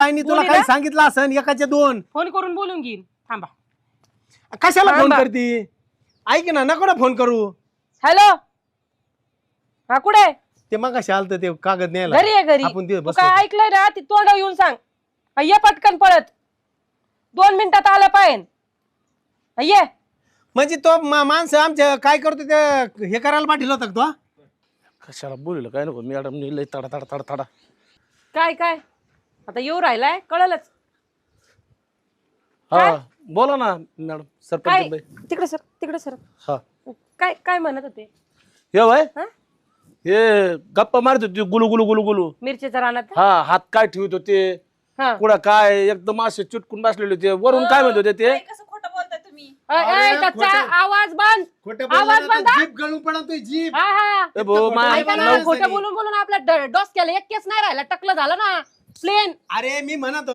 आईने तुला बोलीला? काही सांगितलं असन? एकाचे दोन. फोन करून बोलून घेईन. थांबा. कशाला फोन थांबा. करती? ऐक ना नको ना फोन करू. हॅलो? हा कुठे? ते मग कशा आलत ते कागद न्यायला. घरी आहे घरी. आपण तिथे तू बसलो काय होतो. ऐकलंय ना ती तोंड येऊन सांग. हा, ये पटकन पळत दोन मिनिटात आलं पाहिजे हा, ये. म्हणजे तो मा- माणसं आमच्या काय करतो ते हे करायला पाठील होता का तो? कशाला बोललं काय नको. मॅडम लय तडा तडा तडा तडा. काय काय? आता येऊ राहिलाय कळलंच. हा बोला ना मॅडम काय? सरपंच बाई. तिकडे सर तिकडे सर. हा. काय काय म्हणत होते? हे वय? हा? हे गप्पा मारत होते गुलू गुलू गुलू गुलू. मिरचीच्या रानात? हा हात काय ठेवत होते? हा. कुठं काय? एकदम असे चुटकून बसलेले होते. वरून काय म्हणत होते ते? कसं खोटं बोलताय तुम्ही? अय, अय, अरे, त्याचा खोटं- आवाज बंद. खोटं आवाज बंद हा? जीप गळून पडा तू जीप. हा हा. ए भाऊ, खोटं मा- ऐका ना बोलायला खोटं सगळी. बोलून बोलून आपला ड- डोस केला एक केस नाही राहिला टकलं झालं ना. प्लेन अरे मी म्हणत